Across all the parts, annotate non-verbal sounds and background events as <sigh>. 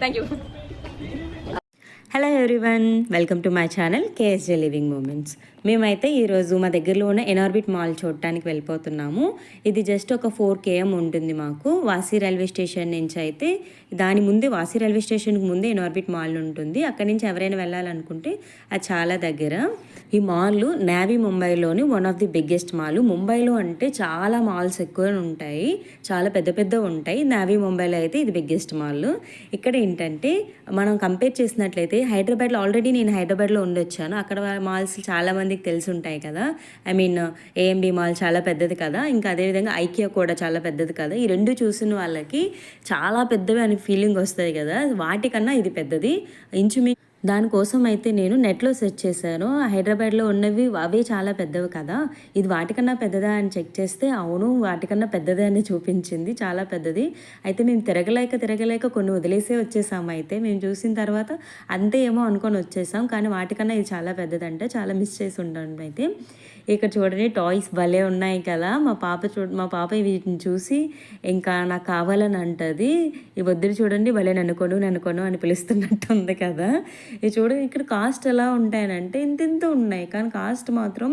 Thank you hello everyone welcome to my channel KSJ living moments మేమైతే ఈరోజు మా దగ్గరలో ఉన్న ఎనార్బిట్ మాల్ చూడటానికి వెళ్ళిపోతున్నాము. ఇది జస్ట్ ఒక ఫోర్ కేఎం ఉంటుంది మాకు. వాసి రైల్వే స్టేషన్ నుంచి అయితే దాని ముందే వాసి రైల్వే స్టేషన్కి ముందే ఎనార్బిట్ మాల్ ఉంటుంది. అక్కడి నుంచి ఎవరైనా వెళ్ళాలనుకుంటే అది చాలా దగ్గర. ఈ మాల్ నావీ ముంబైలోని one of the biggest mall ముంబైలో అంటే చాలా మాల్స్ ఎక్కువ ఉంటాయి. చాలా పెద్ద పెద్ద ఉంటాయి. నేవీ ముంబైలో అయితే ఇది బిగ్గెస్ట్ మాల్ ఇక్కడ ఏంటంటే మనం కంపేర్ చేసినట్లయితే హైదరాబాద్లో ఆల్రెడీ నేను హైదరాబాద్లో ఉండొచ్చాను. అక్కడ మాల్స్ చాలా మందికి తెలిసి ఉంటాయి కదా. ఐ మీన్ ఏఎంబి మాల్ చాలా పెద్దది కదా. ఇంకా అదేవిధంగా ఐకియా కూడా చాలా పెద్దది కదా. ఈ రెండు చూసిన వాళ్ళకి చాలా పెద్దవి అని ఫీలింగ్ వస్తుంది కదా. వాటికన్నా ఇది పెద్దది. ఇంచుమి దానికోసం అయితే నేను నెట్లో సెర్చ్ చేశాను. హైదరాబాద్లో ఉన్నవి అవే చాలా పెద్దవి కదా. ఇది వాటికన్నా పెద్దదా అని చెక్ చేస్తే అవును వాటికన్నా పెద్దదే అని చూపించింది. చాలా పెద్దది. అయితే మేము తిరగలేక తిరగలేక కొన్ని వదిలేసే వచ్చేసాము అయితే. మేము చూసిన తర్వాత అంతే ఏమో అనుకొని వచ్చేసాం. కానీ వాటికన్నా ఇది చాలా పెద్దదంటే. చాలా మిస్ చేసి ఉండడం అయితే. ఇక్కడ చూడండి టాయ్స్ భలే ఉన్నాయి కదా. మా పాప చూ మా పాప వీటిని చూసి ఇంకా నాకు కావాలని అంటుంది. ఈ వద్దులు చూడండి భలే ననుకొను కొను అని పిలుస్తున్నట్టు ఉంది కదా. ఇది చూడండి ఇక్కడ కాస్ట్ ఎలా ఉంటాయనంటే ఇంత ఇంత ఉన్నాయి. కానీ కాస్ట్ మాత్రం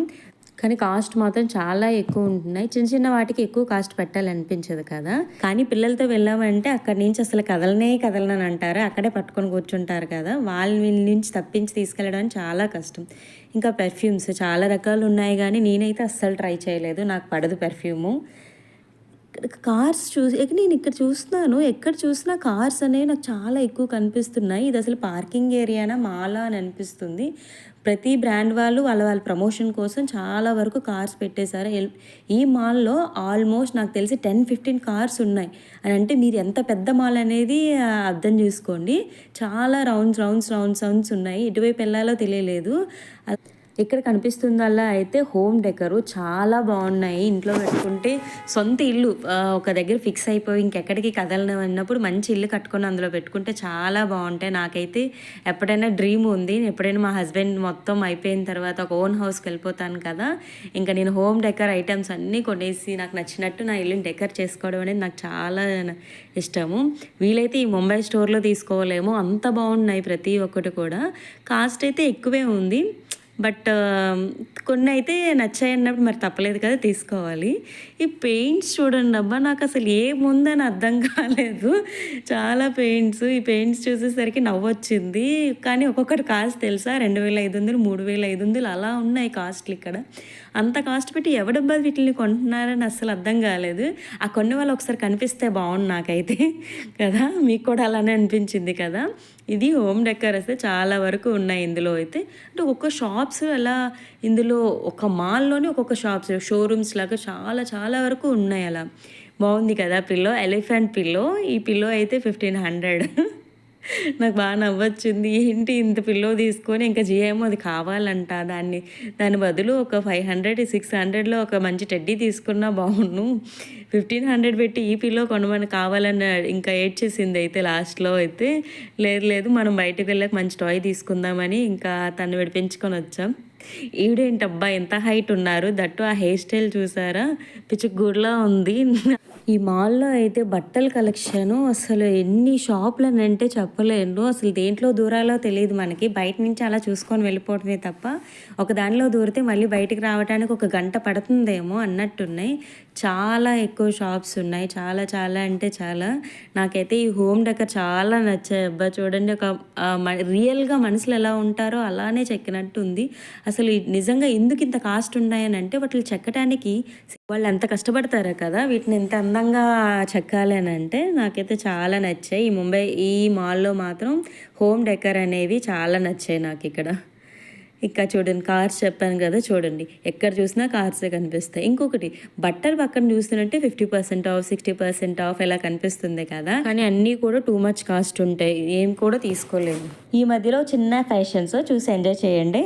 కానీ కాస్ట్ మాత్రం చాలా ఎక్కువ ఉంటున్నాయి. చిన్న చిన్న వాటికి ఎక్కువ కాస్ట్ పెట్టాలనిపించదు కదా. కానీ పిల్లలతో వెళ్ళామంటే అక్కడి నుంచి అసలు కదలనే కదలనని అంటారు. అక్కడే పట్టుకొని కూర్చుంటారు కదా. వాళ్ళ వీళ్ళ నుంచి తప్పించి తీసుకెళ్ళడం చాలా కష్టం. ఇంకా పెర్ఫ్యూమ్స్ చాలా రకాలు ఉన్నాయి కానీ నేనైతే అస్సలు ట్రై చేయలేదు. నాకు పడదు పెర్ఫ్యూము. కార్స్ చూసి నేను ఇక్కడ చూస్తున్నాను. ఎక్కడ చూసినా కార్స్ అనేవి నాకు చాలా ఎక్కువ కనిపిస్తున్నాయి. ఇది అసలు పార్కింగ్ ఏరియానా? మాలా అని అనిపిస్తుంది. ప్రతి బ్రాండ్ వాళ్ళు వాళ్ళ వాళ్ళ ప్రమోషన్ కోసం చాలా వరకు కార్స్ పెట్టేశారు. ఈ మాల్లో ఆల్మోస్ట్ నాకు తెలిసి టెన్ ఫిఫ్టీన్ కార్స్ ఉన్నాయి. అని అంటే మీరు ఎంత పెద్ద మాల్ అనేది అర్థం చేసుకోండి. చాలా రౌండ్స్ రౌండ్స్ రౌండ్స్ రౌండ్స్ ఉన్నాయి. ఎటువైపు వెళ్ళాలో తెలియలేదు. ఇక్కడ కనిపిస్తుందల్లా అయితే హోమ్ డెకరు చాలా బాగున్నాయి. ఇంట్లో పెట్టుకుంటే సొంత ఇల్లు ఒక దగ్గర ఫిక్స్ అయిపోయి ఇంకెక్కడికి కదలను అన్నప్పుడు మంచి ఇల్లు కట్టుకొని అందులో పెట్టుకుంటే చాలా బాగుంటాయి. నాకైతే ఎప్పుడైనా డ్రీమ్ ఉంది. ఎప్పుడైనా మా హస్బెండ్ మొత్తం అయిపోయిన తర్వాత ఒక ఓన్ హౌస్కి వెళ్ళిపోతాను కదా. ఇంకా నేను హోమ్ డెకర్ ఐటమ్స్ అన్నీ కొనేసి నాకు నచ్చినట్టు నా ఇల్లుని డెకర్ చేసుకోవడం అనేది నాకు చాలా ఇష్టము. వీలైతే ఈ ముంబై స్టోర్లో తీసుకోలేము. అంత బాగున్నాయి ప్రతి ఒక్కటి కూడా. కాస్ట్ అయితే ఎక్కువే ఉంది. బట్ కొన్ని అయితే నచ్చాయి అన్నప్పుడు మరి తప్పలేదు కదా తీసుకోవాలి. ఈ పెయింట్స్ చూడండి అబ్బా నాకు అసలు ఏముందని అర్థం కాలేదు. చాలా పెయింట్స్ ఈ పెయింట్స్ చూసేసరికి నవ్వొచ్చింది. కానీ ఒక్కొక్కటి కాస్ట్ తెలుసా? రెండు వేల ఐదు వందలు మూడు వేల ఐదు వందలు అలా ఉన్నాయి కాస్ట్లు ఇక్కడ. అంత కాస్ట్ పెట్టి ఎవడబ్బా వీటిని కొంటున్నారని అస్సలు అర్థం కాలేదు. ఆ కొన్ని వాళ్ళు ఒకసారి కనిపిస్తే బాగుండు నాకైతే. <laughs> కదా మీకు కూడా అలానే అనిపించింది కదా. ఇది హోమ్ డెకర్ అయితే చాలా వరకు ఉన్నాయి ఇందులో అయితే. అంటే ఒక్కొక్క షాప్స్ అలా ఇందులో ఒక మాల్లోనే ఒక్కొక్క షాప్స్ షోరూమ్స్ లాగా చాలా చాలా వరకు ఉన్నాయి అలా. బాగుంది కదా పిల్లో ఎలిఫెంట్ పిల్లో. ఈ పిల్లో అయితే ఫిఫ్టీన్ హండ్రెడ్. <laughs> నాకు బాగా నవ్వొచ్చింది. ఏంటి ఇంత పిల్లో తీసుకొని ఇంకా జిఎం అది కావాలంట. దాన్ని దాని బదులు ఒక ఫైవ్ హండ్రెడ్ సిక్స్ హండ్రెడ్లో ఒక మంచి టెడ్డీ తీసుకున్నా బాగుండు. ఫిఫ్టీన్ హండ్రెడ్ పెట్టి ఈ పిల్లో కొనమని కావాలని ఇంకా ఏడ్ చేసింది అయితే లాస్ట్లో అయితే. లేదు లేదు మనం బయటకు వెళ్ళాక మంచి టాయ్ తీసుకుందామని ఇంకా తను విడిపించుకొని వచ్చాం. ఈవిడేంటబ్బా ఎంత హైట్ ఉన్నారు. దట్టు ఆ హెయిర్ స్టైల్ చూసారా పిచ్చుగూడలా ఉంది. ఈ మాల్లో అయితే బట్టల కలెక్షన్ అసలు ఎన్ని షాపులు అని అంటే చెప్పలేను. అసలు దేంట్లో దూరాలో తెలియదు మనకి. బయట నుంచి అలా చూసుకొని వెళ్ళిపోవడమే తప్ప ఒక దానిలో దూరితే మళ్ళీ బయటికి రావడానికి ఒక గంట పడుతుందేమో అన్నట్టున్నాయి. చాలా ఎక్కువ షాప్స్ ఉన్నాయి. చాలా చాలా అంటే చాలా. నాకైతే ఈ హోమ్ డెకర్ చాలా నచ్చాయి. అబ్బా చూడండి ఒక మ- రియల్గా మనుషులు ఎలా ఉంటారో అలానే చెక్కినట్టు ఉంది అసలు నిజంగా ఎందుకు ఇంత కాస్ట్ ఉన్నాయని అంటే వాటిని చెక్కడానికి వాళ్ళు ఎంత కష్టపడతారో కదా వీటిని ఎంత అందంగా చెక్కాలి అని అంటే నాకైతే చాలా నచ్చాయి. ఈ ముంబై ఈ మాల్లో మాత్రం హోమ్ డెకర్ అనేవి చాలా నచ్చాయి నాకు ఇక్కడ. ఇంకా చూడండి కార్స్ చెప్పాను కదా చూడండి. ఎక్కడ చూసినా కార్సే కనిపిస్తాయి. ఇంకొకటి బట్టలు పక్కన చూస్తున్నట్టే fifty percent off sixty percent off ఇలా కనిపిస్తుంది కదా. కానీ అన్నీ కూడా టూ మచ్ కాస్ట్ ఉంటాయి. ఏం కూడా తీసుకోలేదు ఈ మధ్యలో చిన్న ఫ్యాషన్స్ చూసి ఎంజాయ్ చేయండి.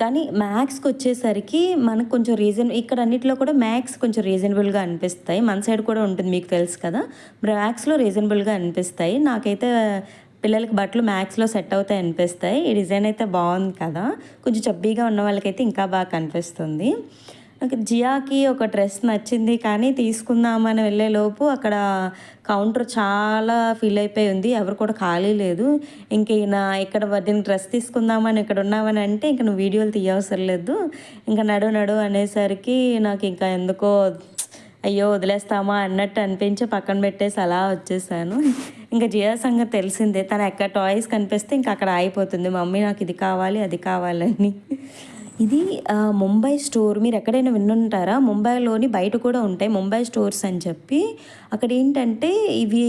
కానీ మ్యాథ్స్కి వచ్చేసరికి మనకు కొంచెం రీజన్ ఇక్కడ అన్నిట్లో కూడా మ్యాథ్స్ కొంచెం రీజనబుల్గా అనిపిస్తాయి. మన సైడ్ కూడా ఉంటుంది మీకు తెలుసు కదా. మ్యాథ్స్లో రీజనబుల్గా అనిపిస్తాయి. నాకైతే పిల్లలకి బట్టలు మ్యాక్స్లో సెట్ అవుతాయి అనిపిస్తాయి. ఈ డిజైన్ అయితే బాగుంది కదా. కొంచెం చబ్బీగా ఉన్న వాళ్ళకైతే ఇంకా బాగా కనిపిస్తుంది. నాకు జియాకి ఒక డ్రెస్ నచ్చింది కానీ తీసుకుందామని వెళ్ళేలోపు అక్కడ కౌంటర్ చాలా ఫిల్ అయిపోయి ఉంది. ఎవరు కూడా ఖాళీ లేదు. ఇంక ఇక్కడ దీనికి డ్రెస్ తీసుకుందామని ఇక్కడ ఉన్నామని అంటే ఇంక నువ్వు వీడియోలు తీయవసరం లేదు. ఇంకా నడు నడు అనేసరికి నాకు ఇంకా ఎందుకో అయ్యో వదిలేస్తామా అన్నట్టు అనిపించి పక్కన పెట్టేసి అలా వచ్చేసాను. ఇంకా జియా సంగతి తెలిసిందే. తను ఎక్కడ టాయ్స్ కనిపిస్తే ఇంకా అక్కడ ఆగిపోతుంది. మమ్మీ నాకు ఇది కావాలి అది కావాలని. ఇది ముంబై స్టోర్. మీరు ఎక్కడైనా విన్నుంటారా ముంబైలోని బయట కూడా ఉంటాయి ముంబై స్టోర్స్ అని చెప్పి. అక్కడ ఏంటంటే ఇవి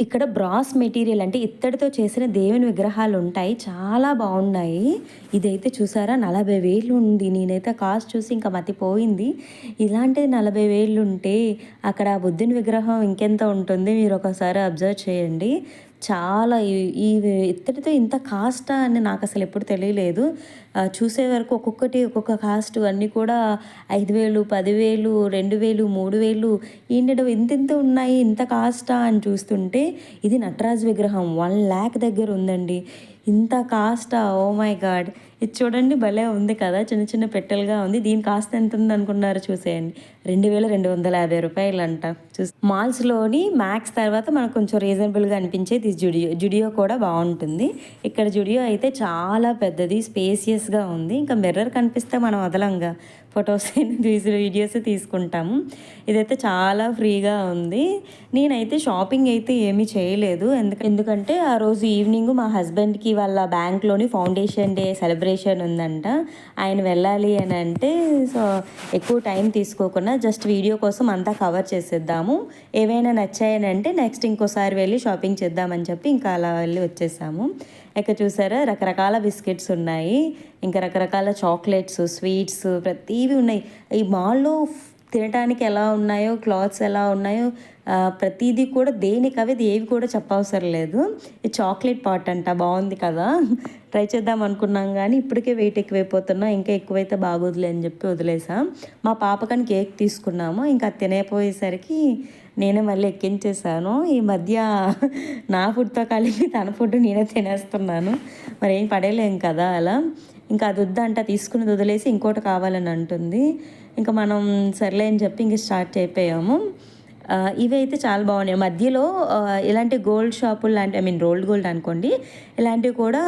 ఇక్కడ బ్రాస్ మెటీరియల్ అంటే ఇత్తడితో చేసిన దేవుని విగ్రహాలు ఉంటాయి. చాలా బాగున్నాయి. ఇదైతే చూసారా? నలభై వేలు ఉంది. నేనైతే కాస్ట్ చూసి ఇంకా మతిపోయింది. ఇలాంటిది నలభై వేలు ఉంటే అక్కడ బుద్ధుని విగ్రహం ఇంకెంత ఉంటుంది? మీరు ఒకసారి అబ్జర్వ్ చేయండి. చాలా ఈ- ఇత్తడితో ఇంత కాస్టా అని నాకు అసలు ఎప్పుడు తెలియలేదు. చూసే వరకు ఒక్కొక్కటి ఒక్కొక్క కాస్ట్ అన్నీ కూడా ఐదు వేలు పదివేలు రెండు వేలు మూడు వేలు ఏంటంటే ఇంత ఇంత ఉన్నాయి ఇంత కాస్టా అని చూస్తుంటే ఇది నటరాజ్ విగ్రహం. వన్ ల్యాక్ దగ్గర ఉందండి. ఇంత కాస్టా? Oh my God. ఇది చూడండి భలే ఉంది కదా. చిన్న చిన్న పెట్టెలుగా ఉంది. దీని కాస్త ఎంత ఉంది అనుకున్నారు చూసేయండి. రెండు వేల రెండు వందల యాభై రూపాయలు అంట చూసి మాల్స్లోని మ్యాక్స్ తర్వాత మనకు కొంచెం రీజనబుల్గా అనిపించేది జుడియో జుడియో కూడా బాగుంటుంది. ఇక్కడ జుడియో అయితే చాలా పెద్దది స్పేసియస్గా ఉంది. ఇంకా మిర్రర్ కనిపిస్తే మనం వదలంగా. ఫొటోస్ తీసి వీడియోస్ తీసుకుంటాము. ఇదైతే చాలా ఫ్రీగా ఉంది. నేనైతే షాపింగ్ అయితే ఏమీ చేయలేదు. ఎందుకు ఎందుకంటే ఆ రోజు ఈవినింగ్ మా హస్బెండ్కి వాళ్ళ బ్యాంక్లోని ఫౌండేషన్ డే సెలబ్రేషన్ ఉందంట. ఆయన వెళ్ళాలి అని అంటే సో ఎక్కువ టైం తీసుకోకుండా జస్ట్ వీడియో కోసం అంతా కవర్ చేసేద్దాము. ఏవైనా నచ్చాయనంటే నెక్స్ట్ ఇంకోసారి వెళ్ళి షాపింగ్ చేద్దామని చెప్పి ఇంకా అలా వెళ్ళి వచ్చేసాము. ఇక చూసారా? రకరకాల బిస్కెట్స్ ఉన్నాయి. ఇంకా రకరకాల చాక్లెట్స్ స్వీట్స్ ప్రతివి ఉన్నాయి. ఈ మాల్లో తినడానికి ఎలా ఉన్నాయో క్లాత్స్ ఎలా ఉన్నాయో ప్రతిదీ కూడా దేనికి అవి ఏవి కూడా చెప్పవసరం లేదు. ఈ చాక్లెట్ పాట్ అంట బాగుంది కదా? ట్రై చేద్దాం అనుకున్నాం కానీ ఇప్పటికే వెయిట్ ఎక్కువైపోతున్నా ఇంకా ఎక్కువైతే బాగోదులే అని చెప్పి వదిలేసాం. మా పాపకని కేక్ తీసుకున్నాము ఇంకా అది నేనే మళ్ళీ ఎక్కించేసాను ఈ మధ్య నా ఫుడ్తో కలిపి తన ఫుడ్ నేనే తినేస్తున్నాను. మరి ఏం పడేయలేం కదా అలా. ఇంకా అది వద్దంట తీసుకుని వదిలేసి ఇంకోటి కావాలని అంటుంది. ఇంకా మనం సర్లే అని చెప్పి ఇంక స్టార్ట్ అయిపోయాము. ఇవైతే ఇవి అయితే చాలా బాగున్నాయి. మధ్యలో ఇలాంటి గోల్డ్ షాపులు లాంటి ఐ మీన్ రోల్డ్ గోల్డ్ అనుకోండి ఇలాంటివి కూడా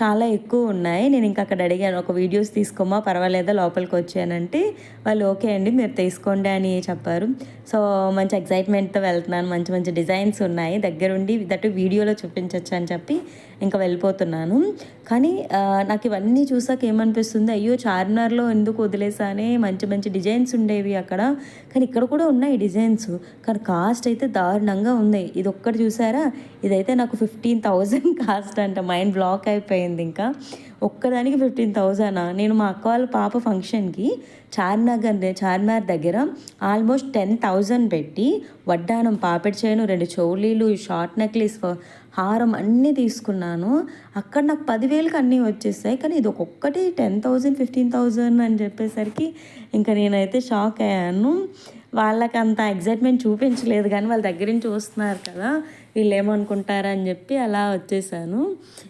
చాలా ఎక్కువ ఉన్నాయి. నేను ఇంకా అక్కడ అడిగాను ఒక వీడియోస్ తీసుకోమా? పర్వాలేదా? లోపలికి వచ్చానంటే. వాళ్ళు ఓకే అండి మీరు తీసుకోండి అని చెప్పారు. సో మంచి ఎక్సైట్మెంట్తో వెళ్తున్నాను. మంచి మంచి డిజైన్స్ ఉన్నాయి. దగ్గరుండి దట్టు వీడియోలో చూపించవచ్చు అని చెప్పి ఇంకా వెళ్ళిపోతున్నాను. కానీ నాకు ఇవన్నీ చూసాక ఏమనిపిస్తుంది? అయ్యో చార్మినార్లో ఎందుకు వదిలేసానే? మంచి మంచి డిజైన్స్ ఉండేవి అక్కడ. కానీ ఇక్కడ కూడా ఉన్నాయి డిజైన్స్. కానీ కాస్ట్ అయితే దారుణంగా ఉంది. ఇది ఒక్కటి చూసారా? ఇదైతే నాకు ఫిఫ్టీన్ థౌజండ్ కాస్ట్ అంట. మైండ్ బ్లాక్ అయిపోయింది. ఇంకా. ఒక్కదానికి ఫిఫ్టీన్ థౌజండా నేను మా అక్క వాళ్ళ పాప ఫంక్షన్కి చార్మినార్ చార్మినార్ దగ్గర ఆల్మోస్ట్ టెన్ థౌజండ్ పెట్టి వడ్డానం పాపెట్ చేయను రెండు చౌలీలు షార్ట్ నెక్లెస్ హారం అన్నీ తీసుకున్నాను. అక్కడ నాకు పదివేలకు అన్నీ వచ్చేసాయి. కానీ ఇది ఒక్కొక్కటి టెన్ థౌజండ్ ఫిఫ్టీన్ థౌజండ్ అని చెప్పేసరికి ఇంకా నేనైతే షాక్ అయ్యాను. వాళ్ళకి అంత ఎగ్జైట్మెంట్ చూపించలేదు కానీ వాళ్ళ దగ్గర నుంచి చూస్తున్నారు కదా. వీళ్ళేమనుకుంటారా అని చెప్పి అలా వచ్చేసాను.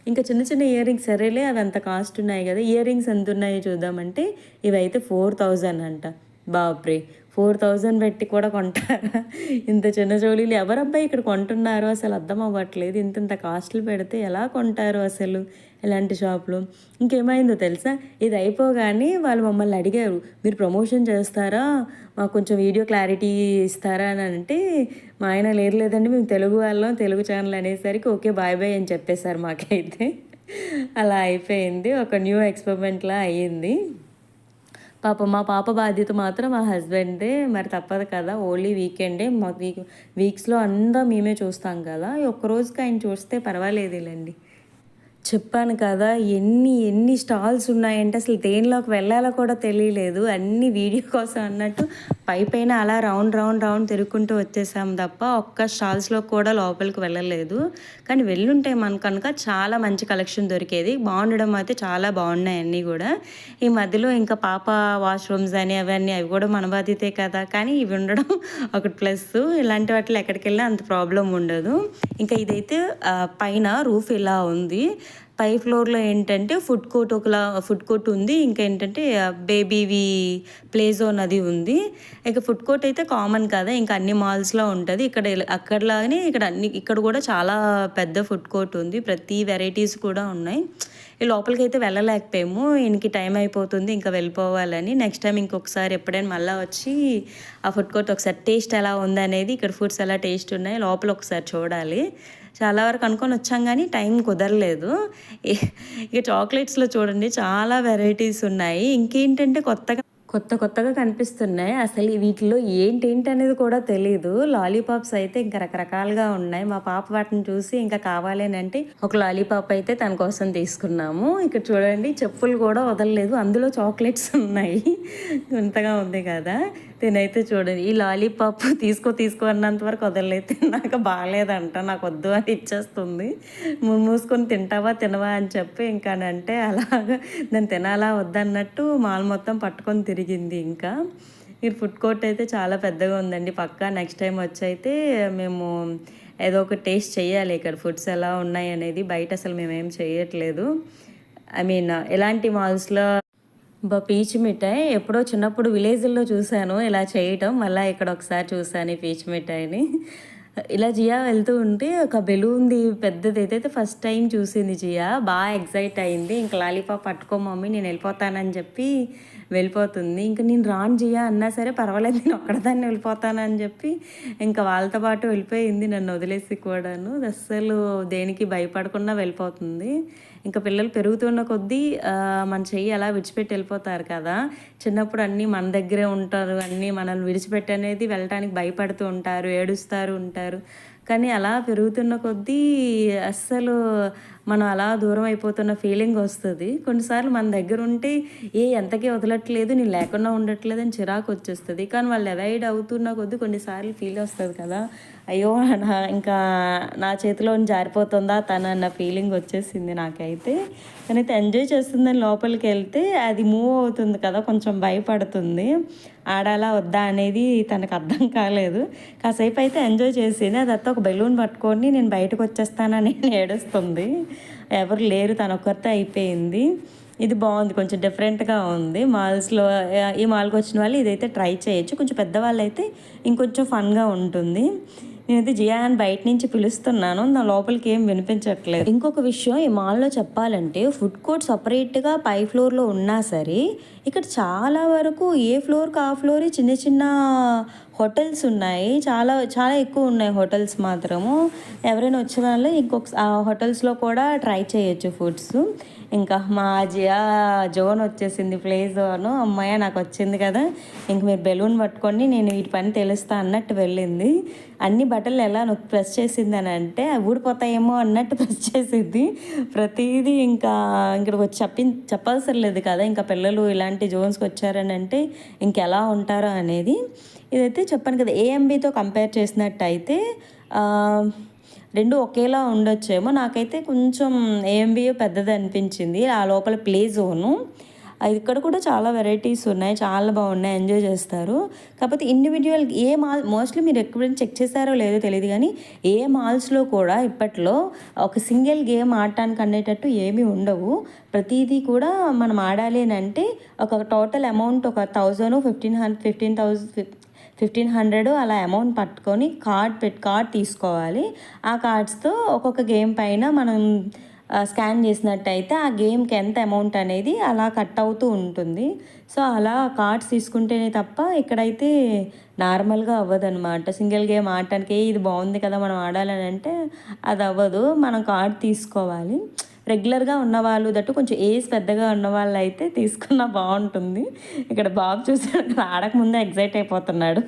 ఇంకా చిన్న చిన్న ఇయర్ రింగ్స్ సరేలే అవి అంత కాస్ట్ ఉన్నాయి కదా ఇయర్ రింగ్స్ ఎంత ఉన్నాయో చూద్దామంటే ఇవైతే ఫోర్ థౌజండ్ అంట. బాప్రే. ఫోర్ థౌజండ్ పెట్టి కూడా కొంటారా? ఇంత చిన్న జోలీలు ఎవరబ్బాయి ఇక్కడ కొంటున్నారు? అసలు అర్థం అవ్వట్లేదు. ఇంత ఇంత కాస్ట్లు పెడితే ఎలా కొంటారు అసలు ఇలాంటి షాప్లో? ఇంకేమైందో తెలుసా? ఇది అయిపోగానే వాళ్ళు మమ్మల్ని అడిగారు మీరు ప్రమోషన్ చేస్తారా? మాకు కొంచెం వీడియో క్లారిటీ ఇస్తారా? అని అంటే మా ఆయన లేరు లేదండి మేము తెలుగు వాళ్ళం తెలుగు ఛానల్ అనేసరికి ఓకే బాయ్ బాయ్ అని చెప్పేశారు మాకైతే. అలా అయిపోయింది. ఒక న్యూ ఎక్స్పెరిమెంట్లా అయ్యింది. పాప మా పాప బాధ్యత మాత్రం మా హస్బెండ్దే మరి తప్పదు కదా ఓన్లీ వీకెండే. మా వీక్ వీక్స్లో అంతా మేమే చూస్తాం కదా. ఒక్కరోజుకి ఒక్క రోజుకి ఆయన చూస్తే పర్వాలేదులేండి. చెప్పాను కదా ఎన్ని ఎన్ని స్టాల్స్ ఉన్నాయంటే అసలు దేనిలోకి వెళ్ళాలో కూడా తెలియలేదు. అన్ని వీడియో కోసం అన్నట్టు పై పైన అలా రౌండ్ రౌండ్ రౌండ్ తిరుగుకుంటూ వచ్చేసాం తప్ప ఒక్క స్టాల్స్లో కూడా లోపలికి వెళ్ళలేదు. కానీ వెళ్ళుంటే మనకు కనుక చాలా మంచి కలెక్షన్ దొరికేది. బాగుండడం అయితే చాలా బాగున్నాయి అన్నీ కూడా. ఈ మధ్యలో ఇంకా పాప వాష్రూమ్స్ అని అవన్నీ అవి కూడా మన బాధ్యతే కదా. కానీ ఇవి ఉండడం <laughs> ఒకటి ప్లస్. ఇలాంటి వాటిలో ఎక్కడికి వెళ్ళినా అంత ప్రాబ్లం ఉండదు. ఇంకా ఇదైతే పైన రూఫ్ ఇలా ఉంది. పై ఫ్లోర్లో ఏంటంటే ఫుడ్ కోర్ట్ ఒకలా ఫుడ్ కోర్ట్ ఉంది. ఇంకా ఏంటంటే బేబీవి ప్లే జోన్ అది ఉంది. ఇక ఫుడ్ కోర్ట్ అయితే కామన్ కదా ఇంకా అన్ని మాల్స్లో ఉంటుంది. ఇక్కడ అక్కడలాగానే ఇక్కడ అన్ని ఇక్కడ కూడా చాలా పెద్ద ఫుడ్ కోర్ట్ ఉంది. ప్రతి వెరైటీస్ కూడా ఉన్నాయి. ఈ లోపలికి అయితే వెళ్ళలేకపోయాము. ఈయనకి టైం అయిపోతుంది ఇంకా వెళ్ళిపోవాలని. నెక్స్ట్ టైం ఇంకొకసారి ఎప్పుడైనా మళ్ళీ వచ్చి ఆ ఫుడ్ కోర్ట్ ఒకసారి టేస్ట్ ఎలా ఉందనేది ఇక్కడ ఫుడ్స్ ఎలా టేస్ట్ ఉన్నాయి లోపల ఒకసారి చూడాలి. చాలా వరకు అనుకొని వచ్చాం కానీ టైం కుదరలేదు. ఇక చాక్లెట్స్లో చూడండి చాలా వెరైటీస్ ఉన్నాయి. ఇంకేంటంటే కొత్తగా కొత్త కొత్తగా కనిపిస్తున్నాయి. అసలు వీటిలో ఏంటేంటి అనేది కూడా తెలియదు లాలీపాప్స్ అయితే ఇంకా రకరకాలుగా ఉన్నాయి. మా పాప వాటిని చూసి ఇంకా కావాలి అంటే ఒక లాలీపాప్ అయితే తన కోసం తీసుకున్నాము. ఇక్కడ చూడండి చెప్పులు కూడా వదలలేదు. అందులో చాక్లెట్స్ ఉన్నాయి. <laughs> ఇంతగా ఉంది కదా. తినైతే చూడండి ఈ లాలీపాప్ <laughs> తీసుకో తీసుకో అన్నంత వరకు వదలైతే నాకు బాగాలేదంట. నాకు వద్దు అని ఇచ్చేస్తుంది. ము- మూసుకొని తింటావా తినవా అని చెప్పి ఇంకా అంటే అలాగా నేను తినాలా వద్దన్నట్టు మాల్ మొత్తం పట్టుకొని తిరిగింది ఇంకా. ఈ ఫుడ్ కోర్ట్ అయితే చాలా పెద్దగా ఉందండి. పక్కా నెక్స్ట్ టైం వచ్చి అయితే మేము ఏదో ఒక టేస్ట్ చేయాలి ఇక్కడ ఫుడ్స్ ఎలా ఉన్నాయి అనేది. బయట అసలు మేమేం చేయట్లేదు. ఐ మీన్ ఎలాంటి మాల్స్లో బా పీచ్ మిఠాయి. ఎప్పుడో చిన్నప్పుడు విలేజ్లో చూశాను. ఇలా చేయటం మళ్ళీ ఇక్కడ ఒకసారి చూశాను ఈ పీచ్ మిఠాయిని. ఇలా జియా వెళ్తూ ఉంటే ఒక బెలూన్ది పెద్దది ఏదైతే ఫస్ట్ టైం చూసింది జియా బాగా ఎగ్జైట్ అయింది. ఇంకా లాలీపాప్ పట్టుకో మమ్మీ నేను వెళ్ళిపోతానని చెప్పి వెళ్ళిపోతుంది. ఇంకా నేను రాను జియా అన్నా సరే పర్వాలేదు నేను ఒక్కడదాన్ని వెళ్ళిపోతానని చెప్పి ఇంకా వాళ్ళతో పాటు వెళ్ళిపోయింది నన్ను వదిలేసి కూడాను. అస్సలు దేనికి భయపడకుండా వెళ్ళిపోతుంది. ఇంకా పిల్లలు పెరుగుతున్న కొద్దీ మన చెయ్యి అలా విడిచిపెట్టి వెళ్ళిపోతారు కదా. చిన్నప్పుడు అన్నీ మన దగ్గరే ఉంటారు. అన్నీ మనల్ని విడిచిపెట్టి అనేది వెళ్ళటానికి భయపడుతూ ఉంటారు ఏడుస్తారు ఉంటారు. కానీ అలా పెరుగుతున్న కొద్దీ అస్సలు మనం అలా దూరం అయిపోతున్న ఫీలింగ్ వస్తుంది. కొన్నిసార్లు మన దగ్గర ఉంటే ఏ ఎంతకీ వదలట్లేదు నేను లేకుండా ఉండట్లేదు అని చిరాకు వచ్చేస్తుంది. కానీ వాళ్ళు అవాయిడ్ అవుతున్న కొద్దీ కొన్నిసార్లు ఫీల్ వస్తుంది కదా. అయ్యో నా ఇంకా నా చేతిలో జారిపోతుందా తన అన్న ఫీలింగ్ వచ్చేసింది నాకైతే. తనైతే ఎంజాయ్ చేస్తుందని లోపలికి వెళ్తే అది మూవ్ అవుతుంది కదా కొంచెం భయపడుతుంది. ఆడాలా వద్దా అనేది తనకు అర్థం కాలేదు. కాసేపు అయితే ఎంజాయ్ చేసింది అది అత్త ఒక బెలూన్ పట్టుకొని నేను బయటకు వచ్చేస్తానని <laughs> ఏడుస్తుంది. ఎవరు లేరు తన ఒక్కరితో అయిపోయింది. ఇది బాగుంది కొంచెం డిఫరెంట్గా ఉంది. మాల్స్లో ఈ మాల్కి వచ్చిన వాళ్ళు ఇదైతే ట్రై చేయొచ్చు. కొంచెం పెద్దవాళ్ళు అయితే ఇంకొంచెం ఫన్గా ఉంటుంది. నేనైతే జియాన్ బయట నుంచి పిలుస్తున్నాను. నా లోపలికి ఏం వినిపించట్లేదు. ఇంకొక విషయం ఈ మాల్లో చెప్పాలంటే ఫుడ్ కోర్ట్ సపరేట్గా పై ఫ్లోర్లో ఉన్నా సరే ఇక్కడ చాలా వరకు ఏ ఫ్లోర్కి ఆ ఫ్లోర్ చిన్న చిన్న హోటల్స్ ఉన్నాయి. చాలా చాలా ఎక్కువ ఉన్నాయి హోటల్స్ మాత్రము. ఎవరైనా వచ్చిన వాళ్ళు ఇంకొక ఆ హోటల్స్లో కూడా ట్రై చేయొచ్చు ఫుడ్స్ ఇంకా మా జియా జోన్ వచ్చేసింది ప్లే జోన్. అమ్మాయ నాకు వచ్చింది కదా ఇంక మీరు బెలూన్ పట్టుకొని నేను వీటి పని తెలుస్తా అన్నట్టు వెళ్ళింది. అన్ని బట్టలు ఎలా నొక్కి ప్రెస్ చేసింది అని అంటే అవి ఊడిపోతాయేమో అన్నట్టు ప్రెస్ చేసింది. ప్రతిదీ ఇంకా ఇక్కడికి వచ్చి చెప్పి చెప్పాల్సిన లేదు కదా ఇంకా పిల్లలు ఇలాంటి జోన్స్కి వచ్చారని అంటే ఇంకెలా ఉంటారో అనేది. ఇదైతే చెప్పాను కదా ఏఎంబితో కంపేర్ చేసినట్టయితే రెండు ఒకేలా ఉండొచ్చేమో. నాకైతే కొంచెం ఏఎంబిఏ పెద్దది అనిపించింది. ఆ లోపల ప్లే జోను. అది ఇక్కడ కూడా చాలా వెరైటీస్ ఉన్నాయి. చాలా బాగున్నాయి. ఎంజాయ్ చేస్తారు. కాకపోతే ఇండివిజువల్ ఏ మాల్ మోస్ట్లీ మీరు ఎప్పుడైనా చెక్ చేశారో లేదో తెలియదు కానీ ఏ మాల్స్లో కూడా ఇప్పట్లో ఒక సింగిల్ గేమ్ ఆడటానికి అనేటట్టు ఏమీ ఉండవు. ప్రతిదీ కూడా మనం ఆడాలి అని అంటే ఒక టోటల్ అమౌంట్ ఒక thousand fifteen hundred fifteen thousand fifteen hundred అలా అమౌంట్ పట్టుకొని కార్డ్ పెట్ కార్డ్ తీసుకోవాలి. ఆ కార్డ్స్తో ఒక్కొక్క గేమ్ పైన మనం స్కాన్ చేసినట్టయితే ఆ గేమ్కి ఎంత అమౌంట్ అనేది అలా కట్ అవుతూ ఉంటుంది. సో అలా కార్డ్స్ తీసుకుంటేనే తప్ప ఇక్కడైతే నార్మల్గా అవ్వదనమాట సింగిల్ గేమ్ ఆడటానికి ఇది బాగుంది కదా మనం ఆడాలని అంటే అది అవ్వదు. మనం కార్డ్ తీసుకోవాలి. రెగ్యులర్గా ఉన్నవాళ్ళు దట్టు కొంచెం ఏజ్ పెద్దగా ఉన్న వాళ్ళు అయితే తీసుకున్నా బాగుంటుంది. ఇక్కడ బాబు చూసాడు ఆడకముందే ఎగ్జైట్ అయిపోతున్నాడు.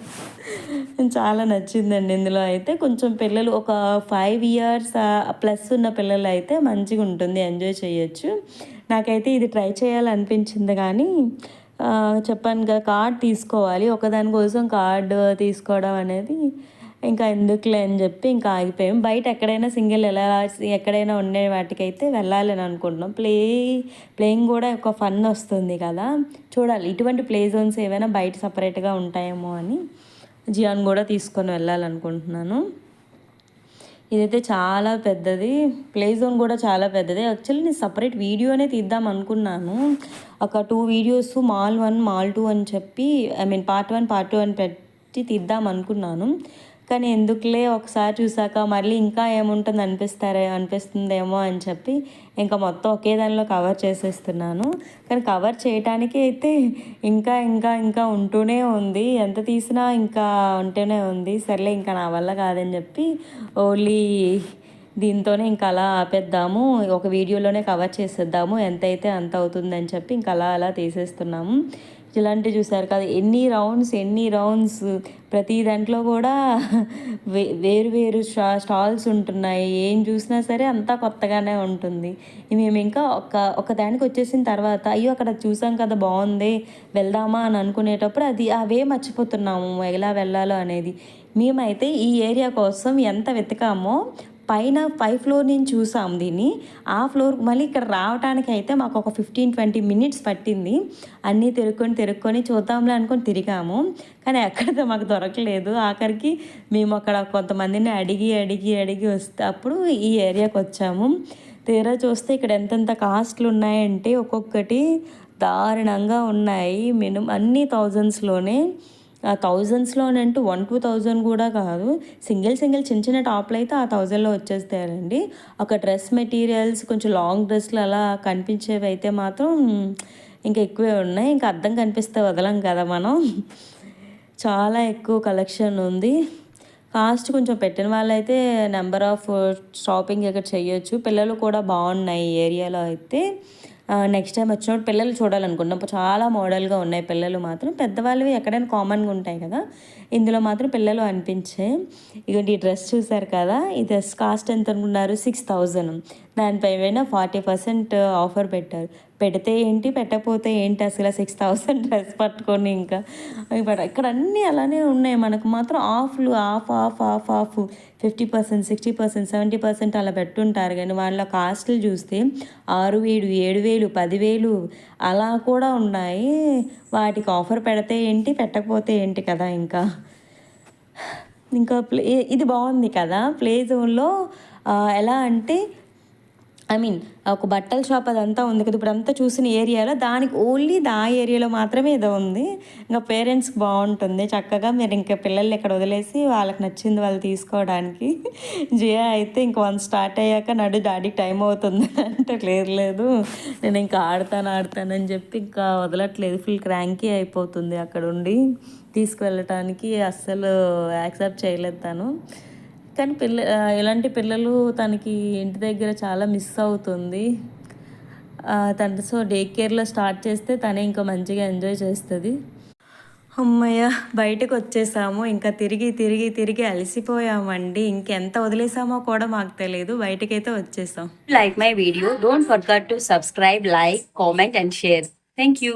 చాలా నచ్చిందండి ఇందులో అయితే. కొంచెం పిల్లలు ఒక ఫైవ్ ఇయర్స్ ప్లస్ ఉన్న పిల్లలు అయితే మంచిగా ఉంటుంది ఎంజాయ్ చేయొచ్చు. నాకైతే ఇది ట్రై చేయాలనిపించింది కానీ చెప్పాను కదా కార్డ్ తీసుకోవాలి. ఒకదానికోసం కార్డు తీసుకోవడం అనేది ఇంకా ఎందుకులే అని చెప్పి ఇంకా ఆగిపోయాం. బయట ఎక్కడైనా సింగిల్ ఎలా ఎక్కడైనా ఉండే వాటికైతే వెళ్ళాలని అనుకుంటున్నాం. ప్లే ప్లేయింగ్ కూడా ఒక ఫన్ వస్తుంది కదా. చూడాలి ఇటువంటి ప్లే జోన్స్ ఏమైనా బయట సపరేట్గా ఉంటాయేమో అని జియాన్ కూడా తీసుకొని వెళ్ళాలనుకుంటున్నాను ఇదైతే చాలా పెద్దది ప్లే జోన్ కూడా చాలా పెద్దది. యాక్చువల్లీ నేను సపరేట్ వీడియోనే తీద్దాం అనుకున్నాను. ఒక two videos mall one mall two అని చెప్పి I mean part one part two అని పెట్టి తీద్దాం అనుకున్నాను. కానీ ఎందుకులే ఒకసారి చూసాక మళ్ళీ ఇంకా ఏముంటుంది అనిపిస్తారే అనిపిస్తుందేమో అని చెప్పి ఇంకా మొత్తం ఒకే దానిలో కవర్ చేసేస్తున్నాను. కానీ కవర్ చేయటానికి అయితే ఇంకా ఇంకా ఇంకా ఉంటూనే ఉంది. ఎంత తీసినా ఇంకా ఉంటూనే ఉంది. సర్లే ఇంకా నా వల్ల కాదని చెప్పి ఓన్లీ దీంతోనే ఇంకా అలా ఆపేద్దాము. ఒక వీడియోలోనే కవర్ చేసేద్దాము. ఎంత అయితే అంత అవుతుందని చెప్పి ఇంకా అలా అలా తీసేస్తున్నాము. ఇలాంటివి చూశారు కదా. ఎన్ని రౌండ్స్ ఎన్ని రౌండ్స్? ప్రతి దాంట్లో కూడా వే వేరు వేరు స్టా స్టాల్స్ ఉంటున్నాయి. ఏం చూసినా సరే అంతా కొత్తగానే ఉంటుంది. మేము ఇంకా ఒక ఒక దానికి వచ్చేసిన తర్వాత అయ్యో అక్కడ చూసాం కదా బాగుంది వెళ్దామా అని అనుకునేటప్పుడు అది అవే మర్చిపోతున్నాము. ఎలా వెళ్ళాలో అనేది. మేమైతే ఈ ఏరియా కోసం ఎంత వెతికామో పైన పై ఫ్లోర్ నుంచి చూసాం దీన్ని. ఆ ఫ్లోర్ మళ్ళీ ఇక్కడ రావడానికి అయితే మాకు ఒక ఫిఫ్టీన్ ట్వంటీ మినిట్స్ పట్టింది. అన్నీ తిరుక్కొని తిరుక్కొని చూద్దాంలే అనుకొని తిరిగాము. కానీ ఎక్కడ మాకు దొరకలేదు. ఆఖరికి మేము అక్కడ కొంతమందిని అడిగి అడిగి అడిగి వస్తే అప్పుడు ఈ ఏరియాకి వచ్చాము. తీరా చూస్తే ఇక్కడ ఎంతెంత కాస్ట్లు ఉన్నాయంటే ఒక్కొక్కటి దారుణంగా ఉన్నాయి. మినిమం అన్ని థౌజండ్స్లోనే థౌజండ్స్లోనంటూ వన్ టూ థౌజండ్ కూడా కాదు. సింగిల్ సింగిల్ చిన్న చిన్న టాప్లు అయితే ఆ థౌజండ్లో వచ్చేస్తాయండి. ఒక డ్రెస్ మెటీరియల్స్ కొంచెం లాంగ్ డ్రెస్లు అలా కనిపించేవి అయితే మాత్రం ఇంకా ఎక్కువే ఉన్నాయి. ఇంకా అర్థం కనిపిస్తే వదలం కదా మనం. చాలా ఎక్కువ కలెక్షన్ ఉంది. కాస్ట్ కొంచెం పెట్టిన వాళ్ళైతే నెంబర్ ఆఫ్ షాపింగ్ ఇక్కడ చేయొచ్చు. పిల్లలు కూడా బాగున్నాయి ఈ ఏరియాలో అయితే. నెక్స్ట్ టైం వచ్చినప్పుడు పిల్లలు చూడాలనుకున్నాం చాలా మోడల్గా ఉన్నాయి పిల్లలు మాత్రం. పెద్దవాళ్ళవి ఎక్కడైనా కామన్గా ఉంటాయి కదా. ఇందులో మాత్రం పిల్లలు అనిపించాయి ఇగోండి ఈ డ్రెస్ చూసారు కదా ఈ డ్రెస్ కాస్ట్ ఎంత అనుకున్నారు సిక్స్ థౌజండ్ దానిపై ఏమైనా ఫార్టీ పర్సెంట్ ఆఫర్ పెట్టారు. పెడితే ఏంటి పెట్టకపోతే ఏంటి? అసలు సిక్స్ థౌసండ్ డ్రెస్ పట్టుకొని ఇంకా ఇక్కడ అన్నీ అలానే ఉన్నాయి. మనకు మాత్రం ఆఫ్లు off off off off. Fifty percent sixty percent seventy percent అలా పెట్టుంటారు. కానీ వాళ్ళ కాస్ట్లు చూస్తే ఆరు వేలు ఏడు వేలు పదివేలు అలా కూడా ఉన్నాయి. వాటికి ఆఫర్ పెడితే ఏంటి పెట్టకపోతే ఏంటి కదా ఇంకా. ఇంకా ప్లే ఇది బాగుంది కదా. ప్లే జోన్లో ఎలా అంటే ఐ మీన్ ఒక బట్టల షాప్ అదంతా ఉంది కదా ఇప్పుడు అంతా చూసిన ఏరియాలో దానికి ఓన్లీ దా ఏరియాలో మాత్రమే ఏదో ఉంది. ఇంకా పేరెంట్స్కి బాగుంటుంది. చక్కగా మీరు ఇంకా పిల్లల్ని ఇక్కడ వదిలేసి వాళ్ళకి నచ్చింది వాళ్ళు తీసుకోవడానికి. జియా అయితే ఇంక వన్ స్టార్ట్ అయ్యాక నడు డాడీ టైం అవుతుంది అంటే లేదు లేదు. నేను ఇంకా ఆడతాను ఆడతానని చెప్పి ఇంకా వదలట్లేదు. ఫుల్ క్రాంకీ అయిపోతుంది అక్కడ ఉండి. తీసుకువెళ్ళటానికి అస్సలు యాక్సెప్ట్ చేయలేదు తను. కానీ పిల్ల ఇలాంటి పిల్లలు తనకి ఇంటి దగ్గర చాలా మిస్ అవుతుంది. తన సో డే కేర్లో స్టార్ట్ చేస్తే తనే ఇంకా మంచిగా ఎంజాయ్ చేస్తుంది. అమ్మయ్య బయటకు వచ్చేసాము. ఇంకా తిరిగి తిరిగి తిరిగి అలసిపోయామండి. ఇంకెంత వదిలేసామో కూడా మాకు తెలియదు బయటకైతే వచ్చేసాం. Like my video don't forget to subscribe like comment and share thank you